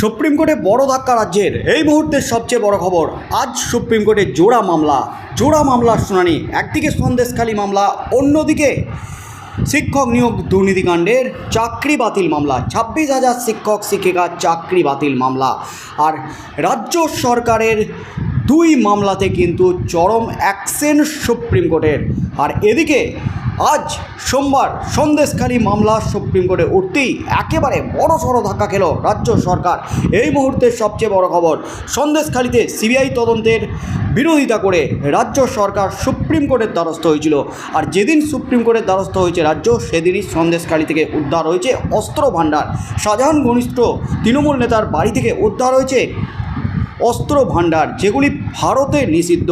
Supreme কোর্টে বড় ধাক্কা রাজ্যের। এই মুহূর্তের সবচেয়ে বড় খবর, আজ সুপ্রিম কোর্টে জোড়া মামলা। জোড়া মামলার শুনানি, একদিকে সন্দেশখালী মামলা, অন্যদিকে শিক্ষক নিয়োগ দুর্নীতিকাণ্ডের চাকরি বাতিল মামলা, ছাব্বিশ হাজার শিক্ষক শিক্ষিকার চাকরি বাতিল মামলা। আর রাজ্য সরকারের দুই মামলাতে কিন্তু চরম অ্যাকশন সুপ্রিম কোর্টের। আর এদিকে আজ সোমবার সন্দেশখালী মামলা সুপ্রিম কোর্টে উঠতেই একেবারে বড় সড়ো ধাক্কা খেল রাজ্য সরকার। এই মুহূর্তের সবচেয়ে বড় খবর, সন্দেশখালীতে সিবিআই তদন্তের বিরোধিতা করে রাজ্য সরকার সুপ্রিম কোর্টের দ্বারস্থ হয়েছিল। আর যেদিন সুপ্রিম কোর্টের দ্বারস্থ হয়েছে রাজ্য, সেদিনই সন্দেশখালী থেকে উদ্ধার হয়েছে অস্ত্র ভাণ্ডার শাহজাহান ঘনিষ্ঠ তৃণমূল নেতার বাড়ি থেকে উদ্ধার হয়েছে অস্ত্র ভাণ্ডার যেগুলি ভারতে নিষিদ্ধ।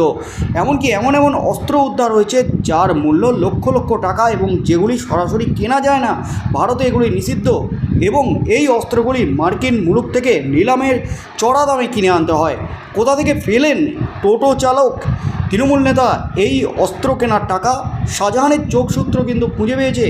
এমনকি এমন এমন অস্ত্র উদ্ধার হয়েছে, যার মূল্য লক্ষ লক্ষ টাকা এবং যেগুলি সরাসরি কেনা যায় না, ভারতে এগুলি নিষিদ্ধ। এবং এই অস্ত্রগুলি মার্কিন মুলুক থেকে নিলামের চড়া দামে কিনে আনতে হয়। কোথা থেকে ফেলেন টোটো চালক? তৃণমূল নেতা এই অস্ত্র কেনার টাকা? শাহজাহানের যোগসূত্র কিন্তু খুঁজে পেয়েছে।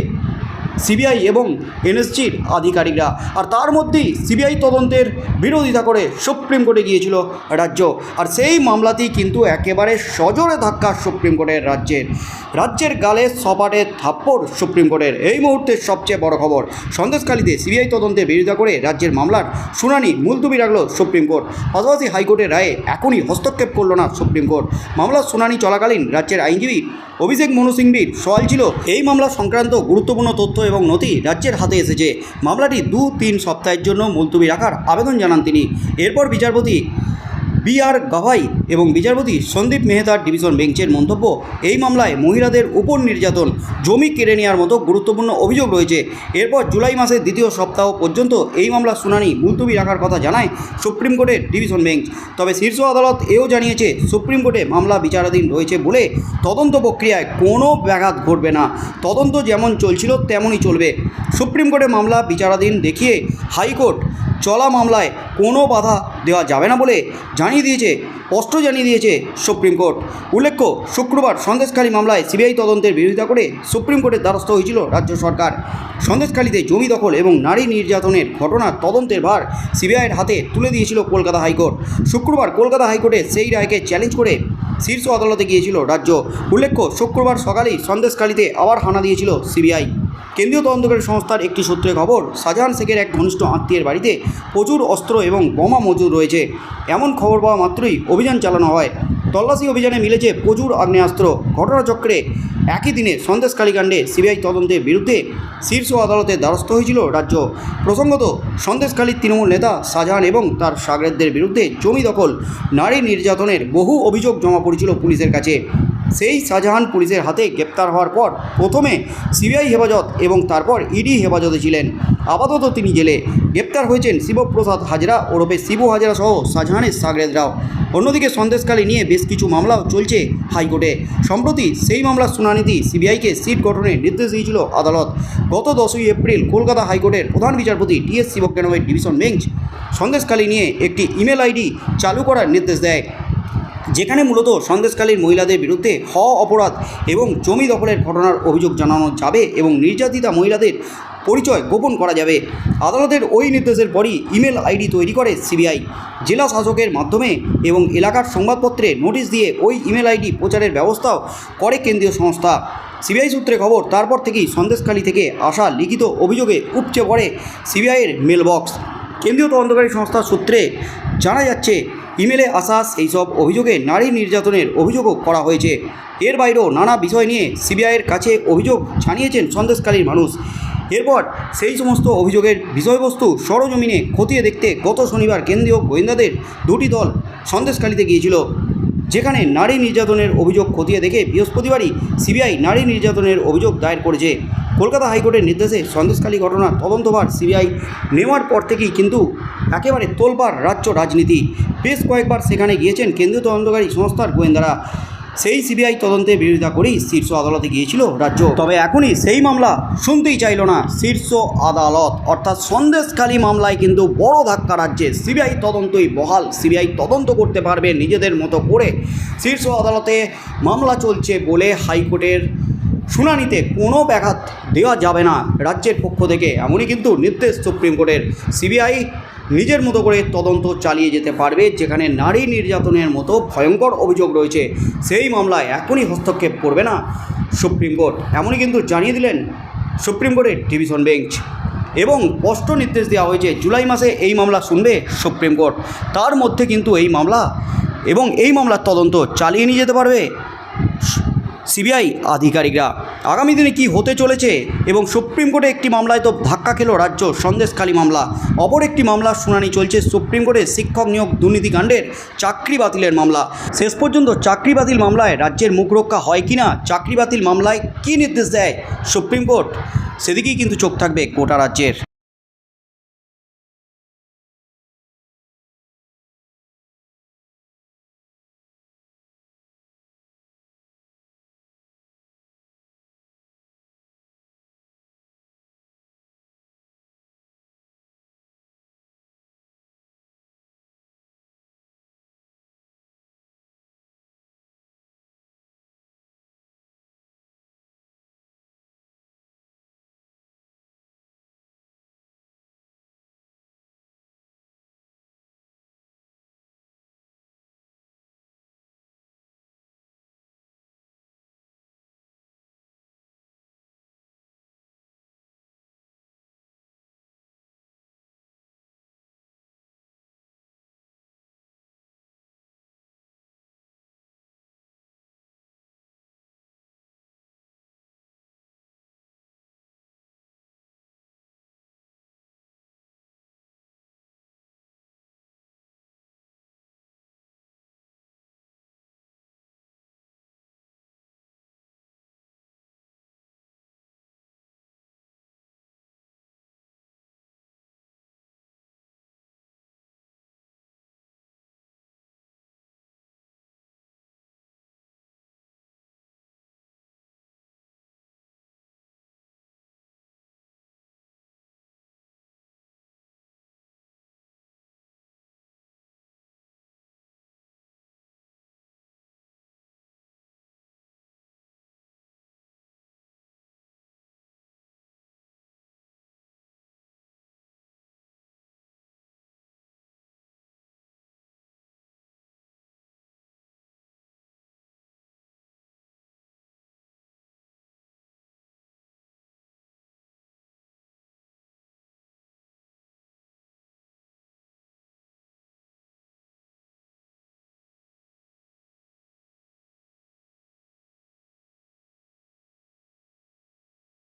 সিবিআই এবং এনএসজির আধিকারিকরা। আর তার মধ্যেই সিবিআই তদন্তের বিরোধিতা করে সুপ্রিম কোর্টে গিয়েছিল রাজ্য। আর সেই মামলাতেই কিন্তু একেবারে সজোরে ধাক্কা সুপ্রিম কোর্টের রাজ্যের। রাজ্যের গালে সপাটে থাপ্পড় সুপ্রিম কোর্টের। এই মুহূর্তের সবচেয়ে বড় খবর, সন্দেশখালীতে সিবিআই তদন্তের বিরোধিতা করে রাজ্যের মামলার শুনানি মুলতুবি রাখল সুপ্রিম কোর্ট। পাশাপাশি হাইকোর্টের রায়ে এখনই হস্তক্ষেপ করল না সুপ্রিম কোর্ট। মামলার শুনানি চলাকালীন রাজ্যের আইনজীবী অভিষেক মনু সিংভির সওয়াল ছিল, এই মামলা সংক্রান্ত গুরুত্বপূর্ণ তথ্য এবং নথি রাজ্যের হাতে এসেছে। মামলাটি দু তিন সপ্তাহের জন্য মুলতুবি রাখার আবেদন জানান তিনি। এরপর বিচারপতি বি আর গাভাই এবং বিচারপতি সন্দীপ মেহতার ডিভিশন বেঞ্চের মন্তব্য, এই মামলায় মহিলাদের উপর নির্যাতন, জমি কেড়ে নেওয়ার মতো গুরুত্বপূর্ণ অভিযোগ রয়েছে। এরপর জুলাই মাসের দ্বিতীয় সপ্তাহ পর্যন্ত এই মামলার শুনানি মুলতুবি রাখার কথা জানায় সুপ্রিম কোর্টের ডিভিশন বেঞ্চ। তবে শীর্ষ আদালত এও জানিয়েছে, সুপ্রিম কোর্টে মামলা বিচারাধীন রয়েছে বলে তদন্ত প্রক্রিয়ায় কোনো ব্যাঘাত ঘটবে না। তদন্ত যেমন চলছিল, তেমনই চলবে। সুপ্রিম কোর্টে মামলা বিচারাধীন দেখিয়ে হাইকোর্ট চলা মামলায় কোনো বাধা দেওয়া যাবে না বলে জানিয়ে দিয়েছে, স্পষ্ট জানিয়ে দিয়েছে সুপ্রিম কোর্ট। উল্লেখ্য, শুক্রবার সন্দেশখালী মামলায় সিবিআই তদন্তের বিরোধিতা করে সুপ্রিম কোর্টের দ্বারস্থ হয়েছিল রাজ্য সরকার। সন্দেশখালীতে জমি দখল এবং নারী নির্যাতনের ঘটনার তদন্তের ভার সিবিআইয়ের হাতে তুলে দিয়েছিল কলকাতা হাইকোর্ট। শুক্রবার কলকাতা হাইকোর্টে সেই রায়কে চ্যালেঞ্জ করে শীর্ষ আদালতে গিয়েছিল রাজ্য। উল্লেখ্য, শুক্রবার সকালেই সন্দেশখালীতে আবার হানা দিয়েছিল সিবিআই। কেন্দ্রীয় তদন্তকারী সংস্থার একটি সূত্রে খবর, শাহজাহান শেখের এক ঘনিষ্ঠ আত্মীয়ের বাড়িতে প্রচুর অস্ত্র এবং বোমা মজুদ রয়েছে। এমন খবর পাওয়া মাত্রই অভিযান চালানো হয়। তল্লাশি অভিযানে মিলেছে প্রচুর আগ্নেয়াস্ত্র। ঘটনাচক্রে একই দিনে সন্দেশখালী কাণ্ডে সিবিআই তদন্তের বিরুদ্ধে শীর্ষ আদালতের দ্বারস্থ হয়েছিল রাজ্য। প্রসঙ্গত সন্দেশখালীর তৃণমূল নেতা শাহজাহান এবং তার সাগরেদদের বিরুদ্ধে জমি দখল, নারী নির্যাতনের বহু অভিযোগ জমা পড়েছিল পুলিশের কাছে। সেই শাহজাহান পুলিশের হাতে গ্রেপ্তার হওয়ার পর প্রথমে সিবিআই হেফাজত এবং তারপর ইডি হেফাজতে ছিলেন। আপাতত তিনি জেলে। গ্রেপ্তার হয়েছেন শিবপ্রসাদ হাজরা ওরফে শিবু হাজরা সহ শাহজাহানের সাগরেদরাও। অন্যদিকে সন্দেশকালী নিয়ে বেশ কিছু মামলাও চলছে হাইকোর্টে। সম্প্রতি সেই মামলার শুনানিতেই সিবিআইকে সিট গঠনের নির্দেশ দিয়েছিল আদালত। গত দশই এপ্রিল কলকাতা হাইকোর্টের প্রধান বিচারপতি টিএস শিবজ্ঞানমের ডিভিশন বেঞ্চ সন্দেশকালী নিয়ে একটি ইমেল আইডি চালু করার নির্দেশ দেয়। যেখানে মূলত সন্দেশকালীর মহিলাদের বিরুদ্ধে হ অপরাধ এবং জমি দখলের ঘটনার অভিযোগ জানানো যাবে এবং নির্যাতিতা মহিলাদের পরিচয় গোপন করা যাবে। আদালতের ওই নির্দেশের পরই ইমেল আইডি তৈরি করে সিবিআই। জেলা শাসকের মাধ্যমে এবং এলাকার সংবাদপত্রে নোটিশ দিয়ে ওই ইমেল আইডি প্রচারের ব্যবস্থাও করে কেন্দ্রীয় সংস্থা। সিবিআই সূত্রে খবর, তারপর থেকেই সন্দেশখালী থেকে আসা লিখিত অভিযোগে উপচে পড়ে সিবিআইয়ের মেলবক্স। কেন্দ্রীয় তদন্তকারী সংস্থার সূত্রে জানা যাচ্ছে ইমেলে আসা এইসব অভিযোগে নারী নির্যাতনের অভিযোগও করা হয়েছে। এর বাইরেও নানা বিষয় নিয়ে সিবিআইয়ের কাছে অভিযোগ জানিয়েছেন সন্দেশকালীর মানুষ। এরপর সেই সমস্ত অভিযোগের বিষয়বস্তু সরজমিনে খতিয়ে দেখতে গত শনিবার কেন্দ্রীয় গোয়েন্দাদের দুটি দল সন্দেশকালীতে গিয়েছিল। যেখানে নারী নির্যাতনের অভিযোগ খতিয়ে দেখে বৃহস্পতিবারই সিবিআই নারী নির্যাতনের অভিযোগ দায়ের করেছে। কলকাতা হাইকোর্টের নির্দেশে সন্দেশখালী ঘটনার তদন্তভার সিবিআই নেওয়ার পর থেকেই কিন্তু একেবারে তোলপাড় রাজ্য রাজনীতি। বেশ কয়েকবার সেখানে গিয়েছেন কেন্দ্রীয় তদন্তকারী সংস্থার গোয়েন্দারা। সেই সিবিআই তদন্তের বিরোধিতা করেই শীর্ষ আদালতে গিয়েছিল রাজ্য। তবে এখনই সেই মামলা শুনতেই চাইল না শীর্ষ আদালত। অর্থাৎ সন্দেশখালী মামলায় কিন্তু বড় ধাক্কা রাজ্যে সিবিআই তদন্তই বহাল। সিবিআই তদন্ত করতে পারবে নিজেদের মতো করে। শীর্ষ আদালতে মামলা চলছে বলে হাইকোর্টের শুনানিতে কোনো ব্যাঘাত দেওয়া যাবে না রাজ্যের পক্ষ থেকে। এমনই কিন্তু নির্দেশ সুপ্রিম কোর্টের। সিবিআই নিজের মতো করে তদন্ত চালিয়ে যেতে পারবে, যেখানে নারী নির্যাতনের মতো ভয়ঙ্কর অভিযোগ রয়েছে। সেই মামলায় এখনই হস্তক্ষেপ করবে না সুপ্রিম কোর্ট। এমনই কিন্তু জানিয়ে দিলেন সুপ্রিম কোর্টের ডিভিশন বেঞ্চ। এবং স্পষ্ট নির্দেশ দেওয়া হয়েছে, জুলাই মাসে এই মামলা শুনবে সুপ্রিম কোর্ট। তার মধ্যে কিন্তু এই মামলা এবং এই মামলার তদন্ত চালিয়ে নিয়ে যেতে পারবে সিবিআই আধিকারিকরা। আগামী দিনে কি হতে চলেছে এবং সুপ্রিম কোর্টে একটি মামলায় তো ধাক্কা খেল রাজ্য সন্দেশখালী মামলা। অপর একটি মামলার শুনানি চলছে সুপ্রিম কোর্টে শিক্ষক নিয়োগ দুর্নীতিকাণ্ডের চাকরি বাতিলের মামলা। শেষ পর্যন্ত চাকরি বাতিল মামলায় রাজ্যের মুখ রক্ষা হয় কি না চাকরি বাতিল মামলায় কী নির্দেশ দেয় সুপ্রিম কোর্ট? সেদিকেই কিন্তু চোখ থাকবে গোটা রাজ্যের।